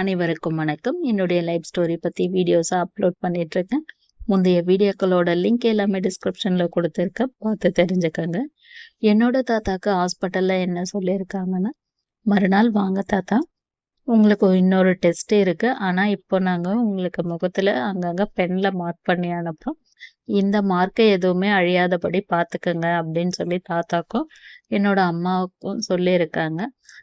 அனைவருக்கும் வணக்கம். என்னுடைய லைஃப் ஸ்டோரி பற்றி வீடியோஸாக அப்லோட் பண்ணிகிட்ருக்கேன் முந்தைய வீடியோக்களோட லிங்க் எல்லாமே டிஸ்கிரிப்ஷனில் கொடுத்துருக்கேன். பார்த்து தெரிஞ்சுக்கோங்க. என்னோட தாத்தாக்கு ஹாஸ்பிட்டலில் என்ன சொல்லியிருக்காங்கன்னா மறுநாள் வாங்க தாத்தா. உங்களுக்கு இன்னொரு டெஸ்ட் இருக்குது ஆனால் இப்போ நாங்கள் உங்களுக்கு முகத்தில் அங்கங்கே பெனில் மார்க் பண்ணி அனுப்புகிறோம் இந்த மார்க்கை எதுவுமே அழியாதபடி பார்த்துக்கங்க அப்படின்னு சொல்லி தாத்தாக்கும் என்னோட அம்மாவுக்கும் சொல்லியிருக்காங்க.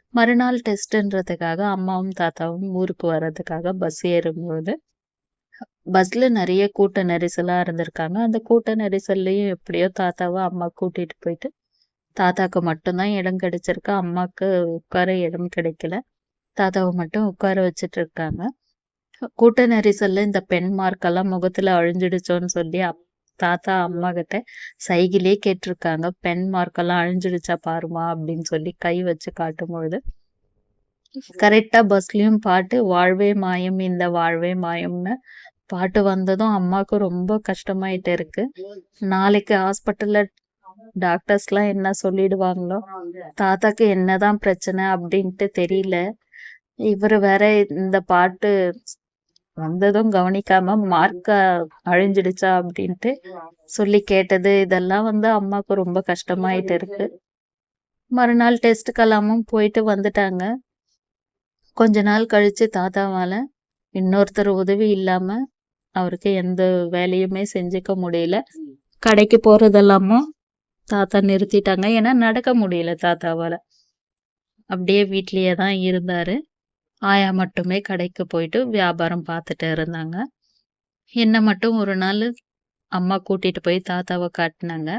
மறுநாள் டெஸ்ட்டுன்றதுக்காக அம்மாவும் தாத்தாவும் ஊருக்கு வர்றதுக்காக பஸ் ஏறும்போது பஸ்ல நிறைய கூட்ட நெரிசலா இருந்திருக்காங்க. அந்த கூட்ட நெரிசல்லையும் எப்படியோ தாத்தாவை அம்மா கூட்டிட்டு போயிட்டு தாத்தாக்கு மட்டும்தான் இடம் கிடைச்சிருக்கு. அம்மாவுக்கு உட்கார இடம் கிடைக்கல. தாத்தாவை மட்டும் உட்கார வச்சுட்டு இருக்காங்க. கூட்ட நெரிசல்ல இந்த பெண் மார்க்கெல்லாம் முகத்துல அழிஞ்சிடுச்சோன்னு சொல்லி அப் தாத்தா அம்மா கிட்ட சைகிலே கேட்டிருக்காங்க பெண் மார்க்கெல்லாம் அழிஞ்சிடுச்சா பாருமா அப்படின்னு சொல்லி கை வச்சு காட்டும் பொழுது கரெக்டா பஸ்லயும் பாட்டு வாழ்வே மாயம் இந்த வாழ்வே மாயம்னு பாட்டு வந்ததும் அம்மாவுக்கு ரொம்ப கஷ்டமாயிட்டு இருக்கு. நாளைக்கு ஹாஸ்பிட்டல்ல டாக்டர்ஸ்லாம் என்ன சொல்லிடுவாங்களோ தாத்தாக்கு என்னதான் பிரச்சனை? அப்படின்ட்டு தெரியல. இவர் வேற இந்த பாட்டு வந்ததும் கவனிக்காம மார்க்க அழிஞ்சிடுச்சா அப்படின்ட்டு சொல்லி கேட்டது. இதெல்லாம் வந்து அம்மாவுக்கு ரொம்ப கஷ்டமாயிட்டு இருக்கு. மறுநாள் டெஸ்ட்டுக்கெல்லாமும் போயிட்டு வந்துட்டாங்க. கொஞ்ச நாள் கழிச்சு தாத்தாவால இன்னொருத்தர் உதவி இல்லாம அவருக்கு எந்த வேலையுமே செஞ்சுக்க முடியல. கடைக்கு போறதெல்லாமும் தாத்தா நிறுத்திட்டாங்க. ஏன்னா நடக்க முடியல தாத்தாவால. அப்படியே வீட்லயே தான் இருந்தாரு. ஆயா மட்டுமே கடைக்கு போயிட்டு வியாபாரம் பார்த்துட்டு இருந்தாங்க. என்னை மட்டும் ஒரு நாள் அம்மா கூட்டிட்டு போய் தாத்தாவை காட்டினாங்க.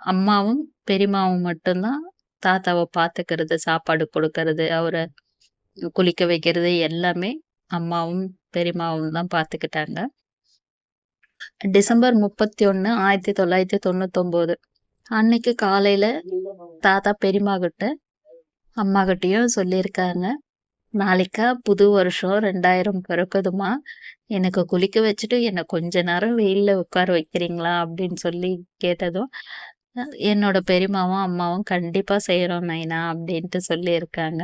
அம்மாவும் பெரியம்மாவும் மட்டும்தான் தாத்தாவை பார்த்துக்கிறது சாப்பாடு கொடுக்கறது அவரை குளிக்க வைக்கிறது எல்லாமே அம்மாவும் பெரியமாவும் தான் பார்த்துக்கிட்டாங்க. டிசம்பர் முப்பத்தி ஒன்று ஆயிரத்தி தொள்ளாயிரத்தி தொண்ணூத்தொம்போது. அன்னைக்கு காலையில தாத்தா பெரியம்மா கிட்ட அம்மா சொல்லியிருக்காங்க. நாளைக்கா புது வருஷம் ரெண்டாயிரம் பிறக்குதுமா? எனக்கு குளிக்க வச்சுட்டு என்னை கொஞ்ச நேரம் வெயிலில் உட்கார வைக்கிறீங்களா? அப்படின்னு சொல்லி கேட்டதும் என்னோட பெரியம்மாவும் அம்மாவும் கண்டிப்பாக செய்கிறோம் நைனா அப்படின்ட்டு சொல்லியிருக்காங்க.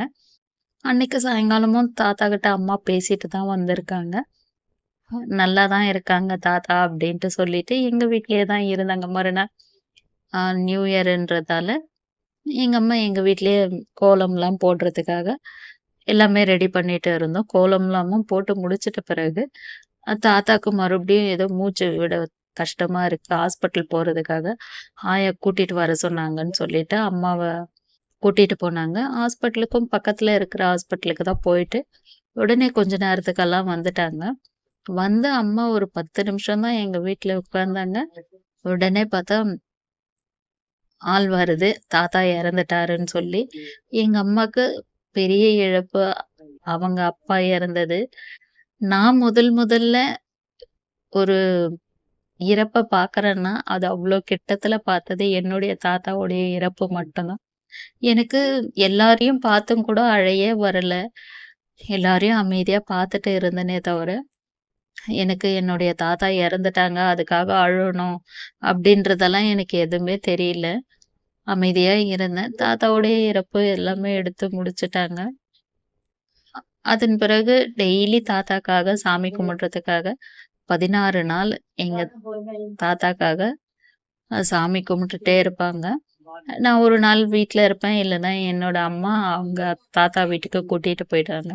அன்னைக்கு சாயங்காலமும் தாத்தா கிட்ட அம்மா பேசிட்டு தான் வந்திருக்காங்க. நல்லா தான் இருக்காங்க தாத்தா அப்படின்ட்டு சொல்லிட்டு எங்கள் வீட்லேயே தான் இருந்தாங்க. மறுநாள் நியூ இயர்ன்றதால எங்கள் அம்மா எங்கள் வீட்லேயே கோலம்லாம் போடுறதுக்காக எல்லாமே ரெடி பண்ணிட்டு இருந்தோம். கோலம்லாமும் போட்டு முடிச்சிட்ட பிறகு தாத்தாக்கு மறுபடியும் ஏதோ மூச்சு விட கஷ்டமா இருக்கு. ஹாஸ்பிட்டல் போறதுக்காக ஆயா கூட்டிட்டு வர சொன்னாங்கன்னு சொல்லிட்டு அம்மாவை கூட்டிட்டு போனாங்க. ஹாஸ்பிட்டலுக்கும் பக்கத்துல இருக்கிற ஹாஸ்பிட்டலுக்கு தான் போயிட்டு உடனே கொஞ்ச நேரத்துக்கெல்லாம் வந்துட்டாங்க. வந்து அம்மா ஒரு பத்து நிமிஷம் தான் எங்க வீட்டுல உட்கார்ந்தாங்க உடனே பார்த்தா ஆள் வருது. தாத்தா இறந்துட்டாருன்னு சொல்லி எங்க அம்மாக்கு பெரிய இழப்பு அவங்க அப்பா இறந்தது. நான் முதல் முதல்ல ஒரு இறப்ப பாக்குறேன்னா அது அவ்வளோ கிட்டத்துல பார்த்தது என்னுடைய தாத்தாவுடைய இறப்பு மட்டும்தான். எனக்கு எல்லாரையும் பார்த்தும் கூட அழையே வரல. எல்லாரையும் அமைதியா பார்த்துட்டு இருந்தனே தவிர எனக்கு என்னுடைய தாத்தா இறந்துட்டாங்க அதுக்காக அழணும் அப்படின்றதெல்லாம் எனக்கு எதுவுமே தெரியல. அமைதியா இருந்தேன். தாத்தாவுடைய இறப்பு எல்லாமே எடுத்து முடிச்சிட்டாங்க. அதன் பிறகு டெய்லி தாத்தாக்காக சாமி கும்பிடுறதுக்காக பதினாறு நாள் எங்க தாத்தாக்காக சாமி கும்பிட்டுட்டே இருப்பாங்க. நான் ஒரு நாள் வீட்டில் இருப்பேன். இல்லைன்னா என்னோட அம்மா அவங்க தாத்தா வீட்டுக்கு கூட்டிட்டு போயிட்டாங்க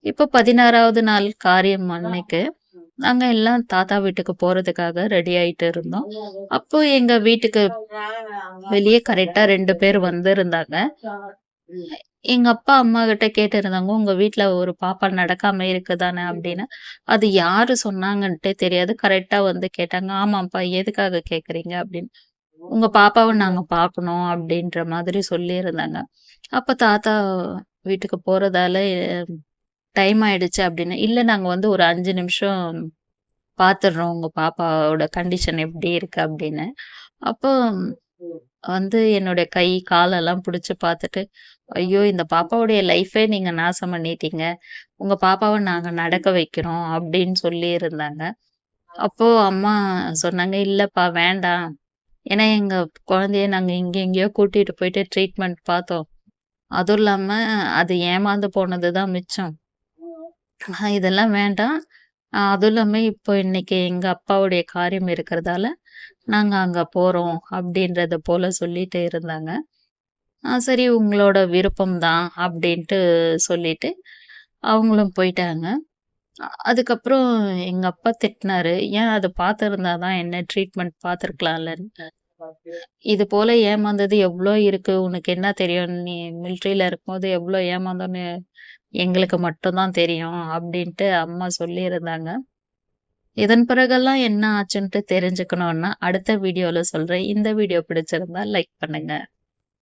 இப்போ பதினாறாவது நாள் காரியம் அன்னைக்கு. நாங்க எல்லாம் தாத்தா வீட்டுக்கு போறதுக்காக ரெடி ஆயிட்டு இருந்தோம். அப்போ எங்க வீட்டுக்கு வெளியே கரெக்டா ரெண்டு பேர் வந்து இருந்தாங்க எங்க அப்பா அம்மா கிட்ட கேட்டு இருந்தாங்க உங்க வீட்டுல ஒரு பாப்பா நடக்காம இருக்குதானே? அப்படின்னு. அது யாரு சொன்னாங்கன்ட்டே தெரியாது. கரெக்டா வந்து கேட்டாங்க. ஆமாப்பா எதுக்காக கேக்குறீங்க? அப்படின்னு. உங்க பாப்பாவை நாங்க பாக்கணும் அப்படின்ற மாதிரி சொல்லி இருந்தாங்க அப்ப தாத்தா வீட்டுக்கு போறதால டைம் ஆயிடுச்சு அப்படின்னு. இல்லை நாங்கள் வந்து ஒரு அஞ்சு நிமிஷம் பார்த்துடுறோம் உங்கள் பாப்பாவோட கண்டிஷன் எப்படி இருக்கு அப்படின்னு. அப்போ வந்து என்னுடைய கை காலெல்லாம் பிடிச்சி பார்த்துட்டு ஐயோ இந்த பாப்பாவுடைய லைஃபே நீங்கள் நாசம் பண்ணிட்டீங்க. உங்கள் பாப்பாவை நாங்கள் நடக்க வைக்கிறோம் அப்படின்னு சொல்லி இருந்தாங்க. அப்போது அம்மா சொன்னாங்க இல்லைப்பா வேண்டாம். ஏன்னா எங்கள் குழந்தைய நாங்கள் இங்கே எங்கேயோ கூட்டிகிட்டு போயிட்டு ட்ரீட்மெண்ட் பார்த்தோம். அதுவும் இல்லாமல் அது ஏமாந்து போனது தான் மிச்சம். இதெல்லாம் வேண்டாம். அதுவும் இல்லாமல் இப்போ இன்னைக்கு எங்கள் அப்பாவுடைய காரியம் இருக்கிறதால, நாங்கள் அங்கே போகிறோம் அப்படின்றத போல சொல்லிட்டு இருந்தாங்க. சரி உங்களோட விருப்பம் தான் அப்படின்ட்டு சொல்லிட்டு, அவங்களும் போயிட்டாங்க. அதுக்கப்புறம் எங்கள் அப்பா திட்டினாரு. "ஏன் அதை பார்த்துருந்தா தான் என்ன ட்ரீட்மெண்ட் பார்த்துருக்கலாம்லன்னு." இது போல ஏமாந்தது எவ்வளோ இருக்கு. உனக்கு என்ன தெரியும்? நீ மிலிட்ரில இருக்கும்போது எவ்வளோ ஏமாந்தோன்னு எங்களுக்கு மட்டும் தான் தெரியும் அப்படின்ட்டு அம்மா சொல்லியிருந்தாங்க. இதன் பிறகெல்லாம் என்ன ஆச்சுன்ட்டு தெரிஞ்சுக்கணும்னா, அடுத்த வீடியோவில் சொல்றேன். இந்த வீடியோ பிடிச்சிருந்தா லைக் பண்ணுங்க.